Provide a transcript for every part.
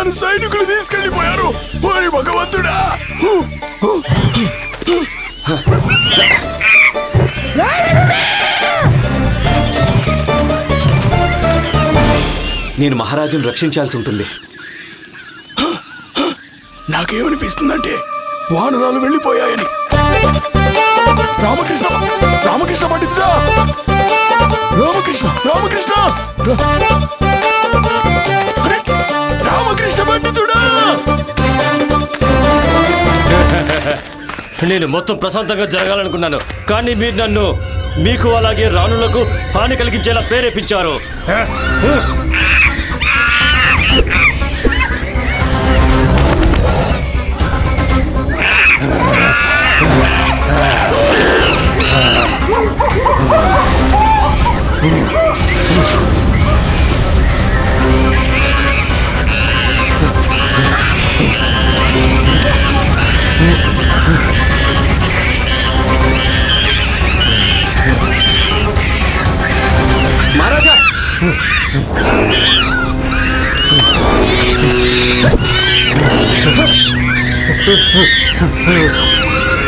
కాకినాడ సైనికులు తీసుకెళ్ళిపోయారు ఓరి భగవంతుడా. నేను మహారాజును రక్షించాల్సి ఉంటుంది. నాకేమనిపిస్తుందంటే వానరాలు వెళ్ళిపోయాయని. రామకృష్ణ రామకృష్ణ పండితుడా. రామకృష్ణ రామకృష్ణ. రామకృష్ణ పండితుడా నేను మొత్తం ప్రశాంతంగా జరగాలనుకున్నాను. కానీ మీరు నన్ను మీకు అలాగే రాణులకు హాని కలిగించేలా ప్రేరేపించారు. మహారాజా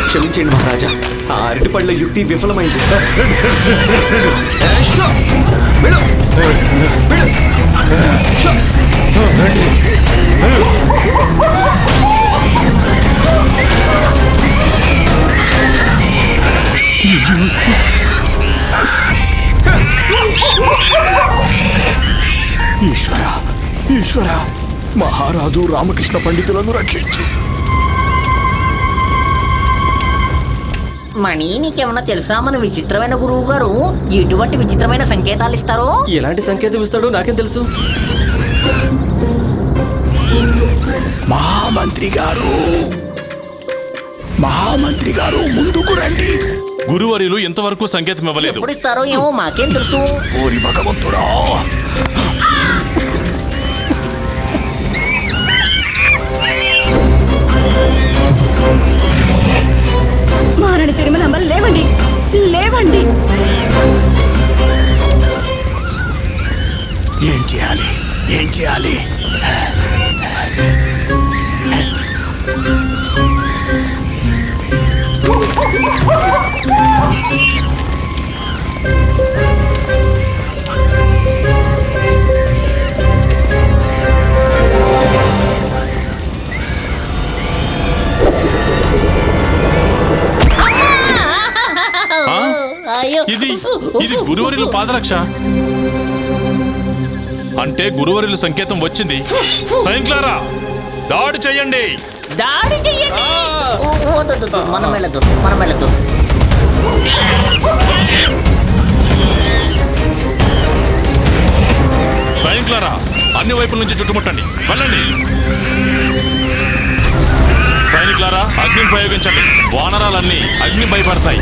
క్షమించండి మహారాజా. ఆ అరటిపళ్ళ యుక్తి విఫలమైంది. ఈశ్వర ఈశ్వర మహారాజు రామకృష్ణ పండితులను రక్షించు. మణి నీకేమన్నా తెలుసా మన విచిత్రమైన గురువు గారు ఎటువంటి విచిత్రమైన సంకేతాలు ఇస్తారో ఎలాంటి సంకేతం ఇస్తాడో నాకేం తెలుసు? మహామంత్రి గారు మహామంత్రి గారు ముందుకు రండి. గురువర్యులు ఇంతవరకు సంకేతం ఇవ్వలేదు ఎప్పుడు ఇస్తారో ఏమో మాకేం తెలుసు. ఓరి భగవంతుడా ఇది ఇది గురువర్యుల పాదరక్ష. అంటే గురువర్యుల సంకేతం వచ్చింది. సైనికులారా దాడి చెయ్యండి దాడి మనం వెళ్ళదు మనం వెళ్ళదు సైనికులారా అన్ని వైపుల నుంచి చుట్టుముట్టండి. వెళ్ళండి. సైనికులారా అగ్నిని ప్రయోగించండి. వానరాలన్నీ అగ్ని భయపడతాయి.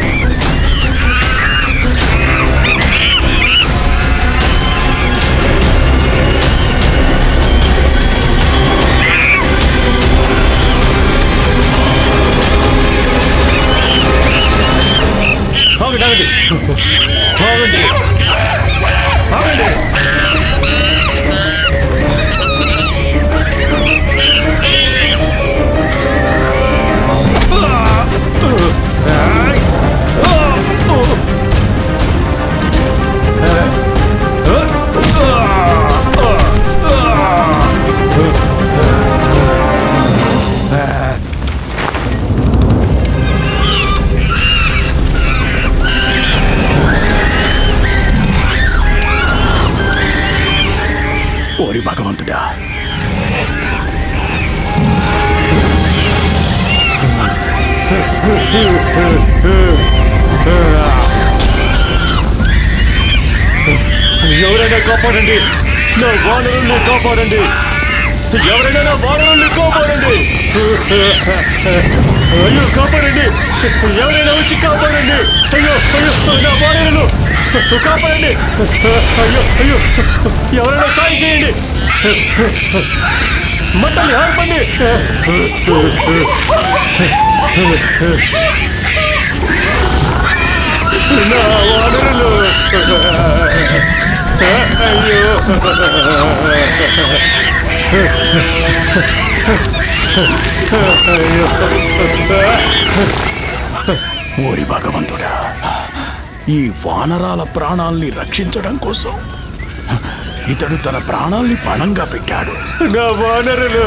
ఓరి భగవంతుడా? ఎవరైనా కాపాడండి. నా వానరుల్ని కాపాడండి. ఎవరైనా నా వానరుల్ని కాపాడండి. అయ్యో కాపాడండి. ఎవరైనా వచ్చి కాపాడండి. అయ్యో అయ్యో నా వానరులు. కాపాడండి. అయ్యో అయ్యో. ఎవరైనా సాయం చేయండి. మంటల్ని ఆర్పండి. నా వానరులు. అయ్యో. ఓరి భగవంతుడా. ఈ వానరాల ప్రాణాల్ని రక్షించడం కోసం ఇతడు తన ప్రాణాల్ని పణంగా పెట్టాడు. నా వానరులు!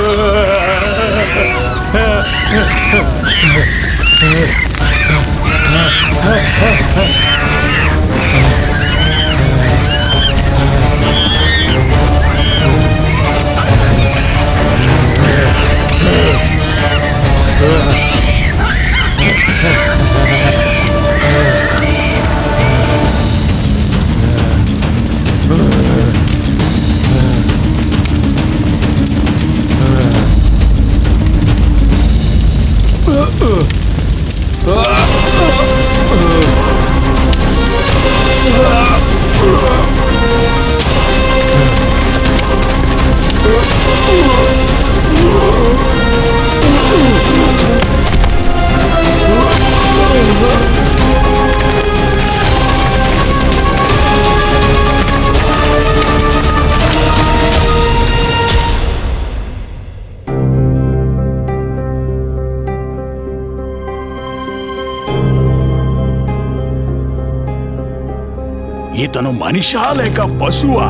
మనిషా లేక పశువా?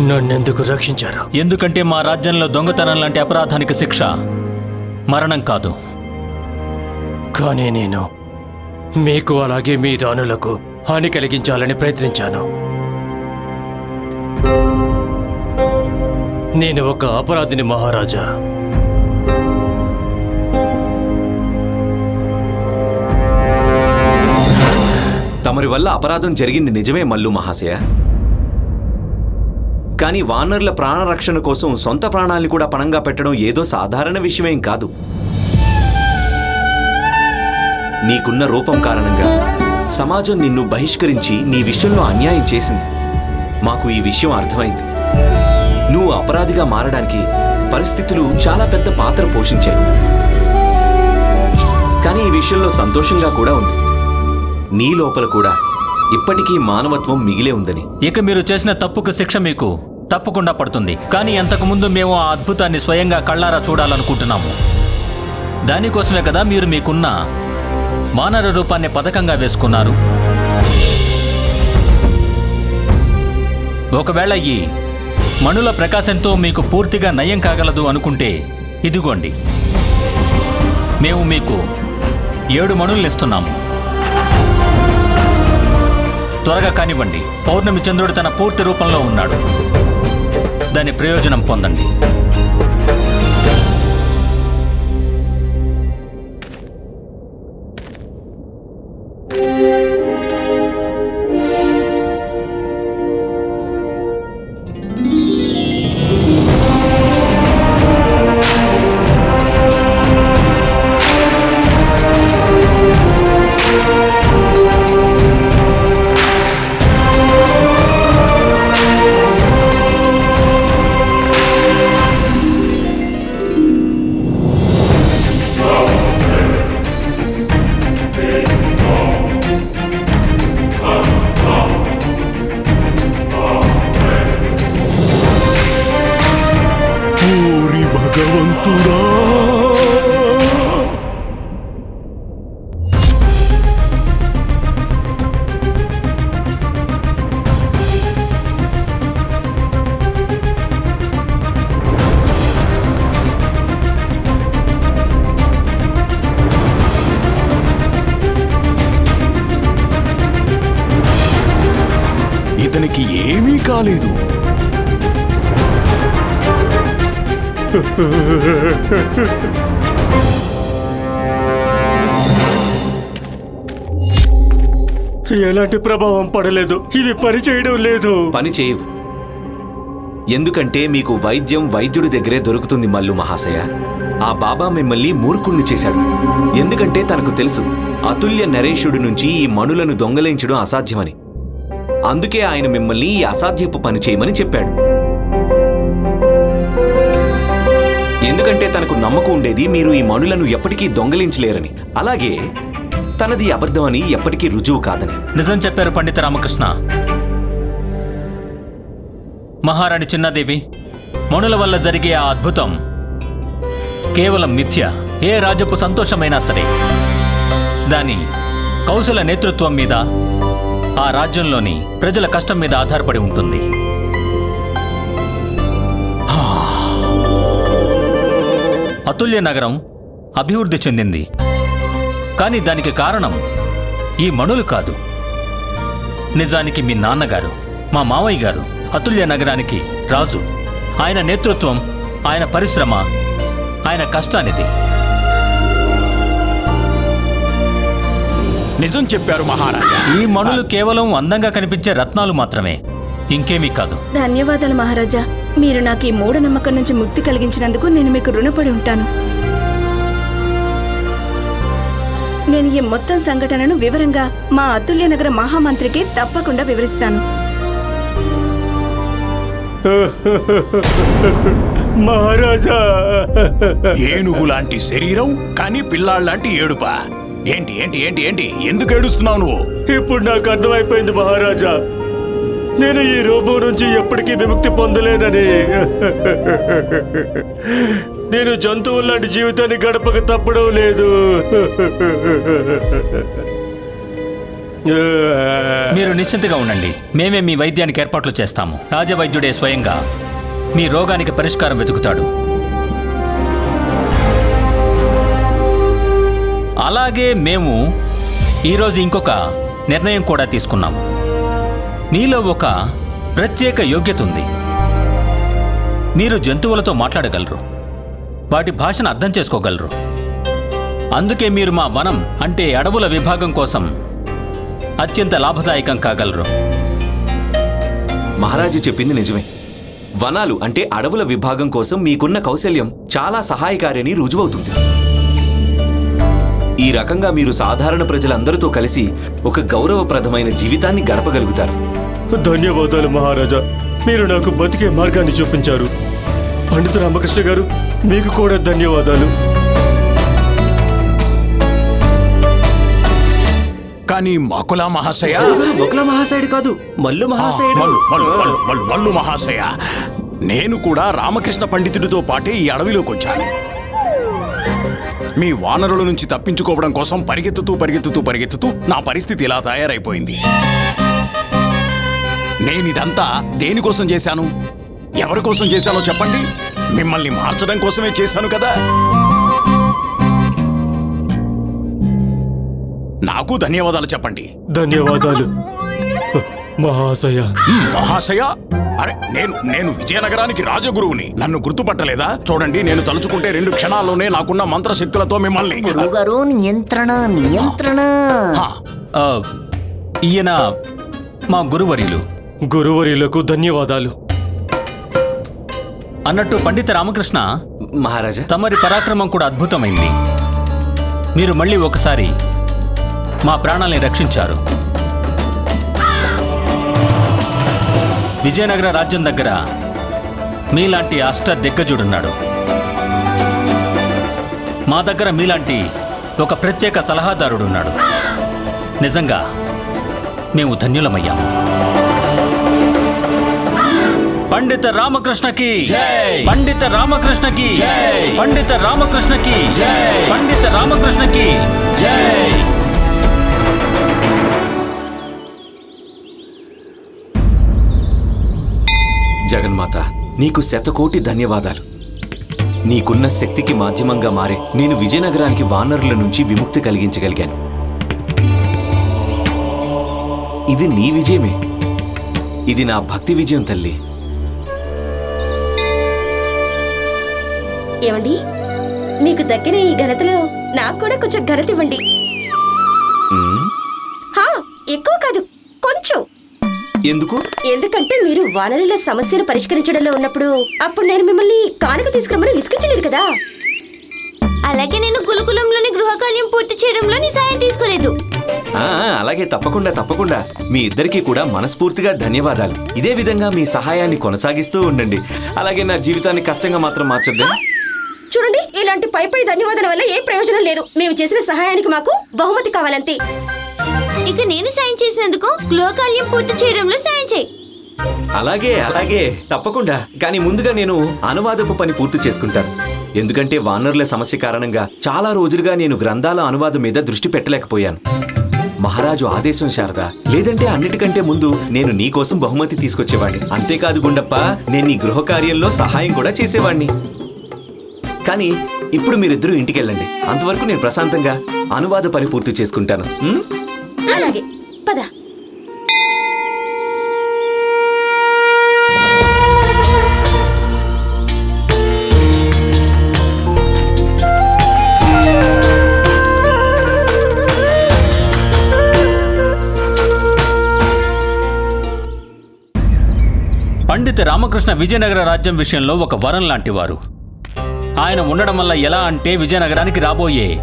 నన్నెందుకు రక్షించారు? ఎందుకంటే మా రాజ్యంలో దొంగతనం లాంటి అపరాధానికి శిక్ష మరణం కాదు. కానీ నేను మీకు అలాగే మీ రాణులకు హాని కలిగించాలని ప్రయత్నించాను. నేను ఒక అపరాధిని మహారాజా. తమరి వల్ల అపరాధం జరిగింది నిజమే మల్లు మహాశయ. కానీ వానర్ల ప్రాణరక్షణ కోసం సొంత ప్రాణాల్ని కూడా పణంగా పెట్టడం ఏదో సాధారణ విషయమేం కాదు. నీకున్న రూపం కారణంగా సమాజం నిన్ను బహిష్కరించి నీ విషయంలో అన్యాయం చేసింది. మాకు ఈ విషయం అర్థమైంది. నువ్వు అపరాధిగా మారడానికి పరిస్థితులు చాలా పెద్ద పాత్ర పోషించాయి. కానీ ఈ విషయంలో సంతోషంగా కూడా ఉంది. నీ లోపల కూడా ఇప్పటికీ మానవత్వం మిగిలే ఉందని. ఇక మీరు చేసిన తప్పుకు శిక్ష మీకు తప్పకుండా పడుతుంది. కానీ అంతకుముందు మేము ఆ అద్భుతాన్ని స్వయంగా కళ్ళారా చూడాలనుకుంటున్నాము. దానికోసమే కదా మీరు మీకున్న మానవ రూపాన్ని పథకంగా వేసుకున్నారు. ఒకవేళ ఈ మణుల ప్రకాశంతో మీకు పూర్తిగా నయం కాగలదు అనుకుంటే ఇదిగోండి. మేము మీకు ఏడు మణుల్నిస్తున్నాము ఇస్తున్నాము. త్వరగా కానివ్వండి. పౌర్ణమి చంద్రుడు తన పూర్తి రూపంలో ఉన్నాడు. దాని ప్రయోజనం పొందండి. కాలేదు. ఎలాంటి ప్రభావం పడలేదు. ఇవి పని చేయడం లేదు. పని చేయవు. ఎందుకంటే మీకు వైద్యం వైద్యుడి దగ్గరే దొరుకుతుంది మల్లు మహాశయ. ఆ బాబా మిమ్మల్ని మూర్ఖుణ్ణి చేశాడు. ఎందుకంటే తనకు తెలుసు అతుల్య నరేషుడి నుంచి ఈ మణులను దొంగలించడం అసాధ్యమని. అందుకే ఆయన మిమ్మల్ని ఈ అసాధ్యపు పని చేయమని చెప్పాడు. ఎందుకంటే తనకు నమ్మకం ఉండేది మీరు ఈ మనులను ఎప్పటికీ దొంగలించలేరని. అలాగే తనది అబద్ధమని ఎప్పటికీ రుజువు కాదని. నిజం చెప్పారు పండిత రామకృష్ణ. మహారాణి చిన్నదేవి మణుల వల్ల జరిగే ఆ అద్భుతం కేవలం మిథ్య. ఏ రాజపు సంతోషమైనా సరే దాని కౌశల నేతృత్వం మీద ఆ రాజ్యంలోని ప్రజల కష్టం మీద ఆధారపడి ఉంటుంది. అతుల్య నగరం అభివృద్ధి చెందింది. కానీ దానికి కారణం ఈ మణులు కాదు. నిజానికి మీ నాన్నగారు మా మావయ్య గారు అతుల్య నగరానికి రాజు. ఆయన నేతృత్వం ఆయన పరిశ్రమ ఆయన కష్టానిది నిజం చెప్పారు మహారాజా. ఈ మణులు కేవలం అందంగా కనిపించే రత్నాలు మాత్రమే. ఇంకేమీ కాదు. ధన్యవాదాలు మహారాజా. మీరు నాకు ఈ మూఢనమ్మకం నుంచి ముక్తి కలిగించినందుకు నేను మీకు రుణపడి ఉంటాను. నేను ఈ మొత్తం సంఘటనను వివరంగా మా అతుల్య నగర మహామంత్రికి తప్పకుండా వివరిస్తాను. మహారాజా. ఏనుగు లాంటి శరీరం కానీ పిల్లాళ్ళలాంటి ఏడుప. ఏంటి ఏంటి ఏంటి ఏంటి? ఎందుకు ఏడుస్తున్నావు నువ్వు? ఇప్పుడు నాకు అర్థమైపోయింది మహారాజా. నేను ఈ రూపం నుంచి ఎప్పటికీ విముక్తి పొందలేనని. నేను జంతువుల లాంటి జీవితాన్ని గడపక తప్పడం లేదు. మీరు నిశ్చింతగా ఉండండి. మేమే మీ వైద్యానికి ఏర్పాట్లు చేస్తాము. రాజవైద్యుడే స్వయంగా మీ రోగానికి పరిష్కారం వెతుకుతాడు. అలాగే మేము ఈరోజు ఇంకొక నిర్ణయం కూడా తీసుకున్నాము. మీలో ఒక ప్రత్యేక యోగ్యత ఉంది. మీరు జంతువులతో మాట్లాడగలరు. వాటి భాషను అర్థం చేసుకోగలరు. అందుకే మీరు మా వనం అంటే అడవుల విభాగం కోసం అత్యంత లాభదాయకం కాగలరు. మహారాజు చెప్పింది నిజమే. వనాలు అంటే అడవుల విభాగం కోసం మీకున్న కౌశల్యం చాలా సహాయకారిని రుజువవుతుంది. ఈ రకంగా మీరు సాధారణ ప్రజలందరితో కలిసి ఒక గౌరవప్రదమైన జీవితాన్ని గడపగలుగుతారు. ధన్యవాదాలు మహారాజా. మీరు నాకు బతికే మార్గాన్ని చూపించారు. పండిత రామకృష్ణ గారు మీకు కూడా ధన్యవాదాలు. కానీ మకుల మహాశయ? ఒకల మహాశయుడు కాదు మల్లు మహాశయుడు. మల్లు మల్లు మల్లు మల్లు మల్లు మహాశయ. నేను కూడా రామకృష్ణ పండితుడితో పాటే ఈ అడవిలోకి వచ్చాను మీ వానరుల నుంచి తప్పించుకోవడం కోసం పరిగెత్తుతూ పరిగెత్తుతూ పరిగెత్తుతూ నా పరిస్థితి ఇలా తయారైపోయింది. నేనిదంతా దేనికోసం చేశాను? ఎవరి కోసం చేశానో చెప్పండి. మిమ్మల్ని మార్చడం కోసమే చేశాను కదా. నాకు ధన్యవాదాలు చెప్పండి. ధన్యవాదాలు. మహాశయ. మహాశయ? అరే నేను నేను విజయనగరానికి రాజగురువుని. నన్ను గుర్తుపట్టలేదా? చూడండి నేను తలుచుకుంటే రెండు క్షణాల్లోనే నాకున్న మంత్రశక్తులతో మిమ్మల్ని. నియంత్రణ నియంత్రణ. ఆ, ఈయన మా గురువర్యులు. గురువరిలకు ధన్యవాదాలు. అన్నట్టు పండిత రామకృష్ణ మహారాజా. తమరి పరాక్రమం కూడా అద్భుతమైంది. మీరు మళ్ళీ ఒకసారి మా ప్రాణాల్ని రక్షించారు. విజయనగర రాజ్యం దగ్గర మీలాంటి అష్ట దిగ్గజుడున్నాడు. మా దగ్గర మీలాంటి ఒక ప్రత్యేక సలహాదారుడున్నాడు. నిజంగా మేము ధన్యులమయ్యాము పండిత రామకృష్ణకి పండిత రామకృష్ణకి పండిత రామకృష్ణకి పండిత రామకృష్ణకి జై! జగన్మాత నీకు శతకోటి ధన్యవాదాలు. నీకున్న శక్తికి మాధ్యమంగా మారే నేను విజయనగరానికి వానరుల నుంచి విముక్తి కలిగించగలిగాను. ఇది నీ విజయమే. ఇది నా భక్తి విజయం తల్లి. ఏమండి? మీకు దక్కిన ఈ ఘనతలో నాకు కూడా కొంచెం ఘనత ఇవ్వండి. ఎందుకు? ఎందుకంటే మీరు వానరుల సమస్యను పరిష్కరించడంలో ఉన్నప్పుడు అప్పుడు నేను మిమ్మల్ని కానుక తీసుకురమ్మని విసిగించలేదు కదా. అలాగే నేను గురుకులంలోని గృహకార్యం పూర్తి చేయడంలో నీ సాయం తీసుకోలేదు. ఆ, అలాగే తప్పకుండా తప్పకుండా. మీ ఇద్దరికీ కూడా మనస్ఫూర్తిగా ధన్యవాదాలు. ఇదే విధంగా మీ సహాయాన్ని కొనసాగిస్తూ ఉండండి. అలాగే నా జీవితాన్ని కష్టంగా మాత్రం మార్చొద్దే చూడండి ఇలాంటి పై పై ధన్యవాదాల వల్ల ఏ ప్రయోజనం లేదు. మేము చేసిన సహాయానికి మాకు బహుమతి కావాలంతే. ఇక నేను సాయం చేసినందుకు గృహకార్యం పూర్తి చేయడంలో సాయం చేయి. అలాగే అలాగే. తప్పకుండా. కానీ ముందుగా నేను అనువాదపు పని పూర్తి చేసుకుంటాను. ఎందుకంటే వానరుల సమస్య కారణంగా చాలా రోజులుగా నేను గ్రంథాల అనువాదం మీద దృష్టి పెట్టలేకపోయాను. మహారాజు ఆదేశం శారదా. లేదంటే అన్నిటికంటే ముందు నేను నీకోసం బహుమతి తీసుకొచ్చేవాడిని. అంతేకాదు గుండప్ప నేను నీ గృహ కార్యంలో సహాయం కూడా చేసేవాడిని. కానీ ఇప్పుడు మీరిద్దరూ ఇంటికెళ్ళండి. అంతవరకు నేను ప్రశాంతంగా అనువాద పని పూర్తి చేసుకుంటాను. అలాగే. పద. పండిత రామకృష్ణ విజయనగర రాజ్యం విషయంలో ఒక వరం లాంటివారు. ఆయన ఉండడం వల్ల ఎలా అంటే విజయనగరానికి రాబోయే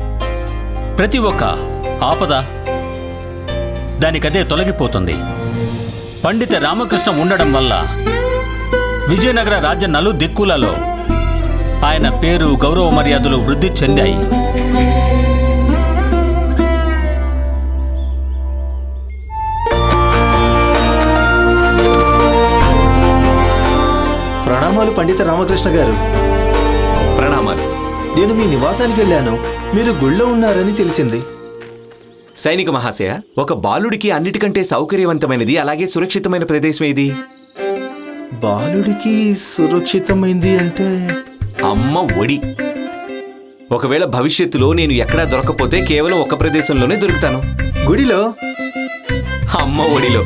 ప్రతి ఒక్క ఆపద దానికదే తొలగిపోతుంది. పండిత రామకృష్ణ ఉండడం వల్ల విజయనగర రాజ్య నలు దిక్కులలో ఆయన పేరు గౌరవ మర్యాదలు వృద్ధి చెందాయి. ప్రణామాలు పండిత రామకృష్ణ గారు. ప్రణామాలు. నేను మీ నివాసానికి వెళ్ళాను. మీరు గుళ్ళో ఉన్నారని తెలిసింది. సైనిక మహాశయ ఒక బాలుడికి అన్నిటికంటే సౌకర్యవంతమైనది అలాగే సురక్షితమైన ప్రదేశం ఏది? బాలుడికి సురక్షితమైంది అంటే? అమ్మ ఒడి. ఒకవేళ భవిష్యత్తులో నేను ఎక్కడా దొరకపోతే కేవలం ఒక ప్రదేశంలోనే దొరుకుతాను. గుడిలో? అమ్మ ఒడిలో.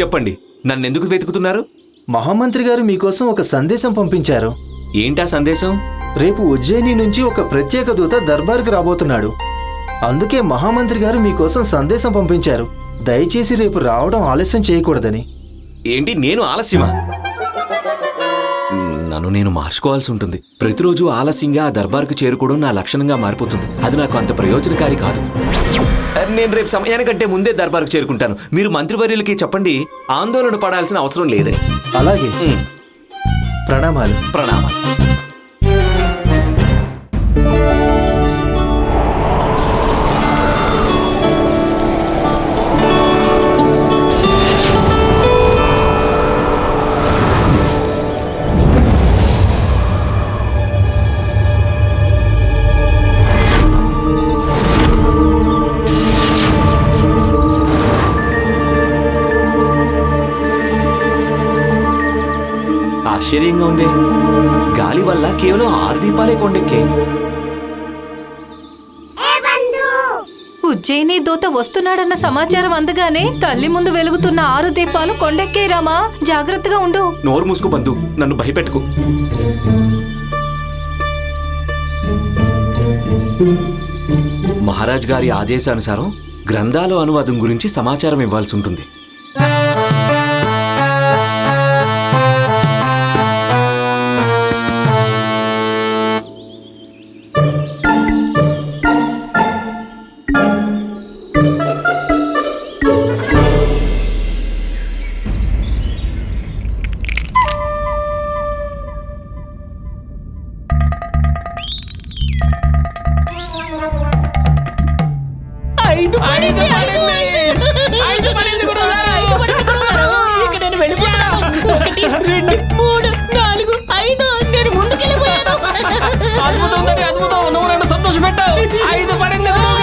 చెప్పండి నన్నెందుకు వెతుకుతున్నారు? మహామంత్రి గారు మీకోసం ఒక సందేశం పంపించారు. ఏంటా సందేశం? రేపు ఉజ్జయిని నుంచి ఒక ప్రత్యేక దూత దర్బార్కి రాబోతున్నాడు. అందుకే మహామంత్రి గారు మీకోసం సందేశం పంపించారు. దయచేసి రేపు రావడం ఆలస్యం చేయకూడదని. ఏంటి నేను ఆలస్యమా? నన్ను నేను మార్చుకోవాల్సి ఉంటుంది. ప్రతిరోజు ఆలస్యంగా ఆ దర్బార్కు చేరుకోవడం నా లక్షణంగా మారిపోతుంది. అది నాకు అంత ప్రయోజనకారి కాదు. నేను రేపు సమయానికంటే ముందే దర్బార్కు చేరుకుంటాను. మీరు మంత్రివర్యులకి చెప్పండి ఆందోళన పడాల్సిన అవసరం లేదని. అలాగే. ప్రణామాలు. ప్రణామాలు. ఆశ్చర్యంగా ఉంది. గాలి వల్ల కేవలం ఆరు దీపాలే కొండెక్కే. ఉజ్జయిని దూత వస్తున్నాడన్న సమాచారం అందగానే తల్లి ముందు వెలుగుతున్న ఆరు దీపాలు కొండెక్కే రామా జాగ్రత్తగా ఉండు. నోరు మూసుకో బంధు నన్ను భయపెట్టుకు. మహారాజ్ గారి ఆదేశానుసారం గ్రంథాల అనువాదం గురించి సమాచారం ఇవ్వాల్సి ఉంటుంది. ఐదు పడింది. ఐదు పడింది గురువుగారు ఇక నేను వెళ్ళిపోతున్నాను. ఒకటి రెండు మూడు నాలుగు ఐదు. నేను ముందుకెళ్ళిపోయాను. అద్భుతం ఉందని అద్భుతం. నువ్వు నన్ను సంతోష పెట్టావు ఐదు పడింది చెప్పండి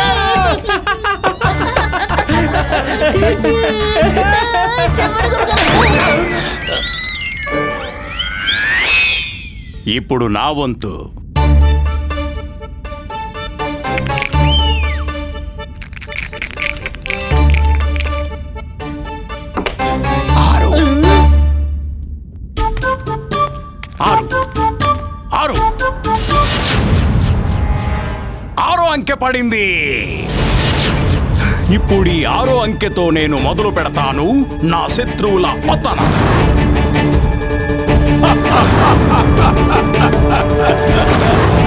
ఇప్పుడు నా వంతు. పడింది ఇప్పుడు ఈ ఆరో అంకెతో నేను మొదలు పెడతాను. నా శత్రువుల పతనం.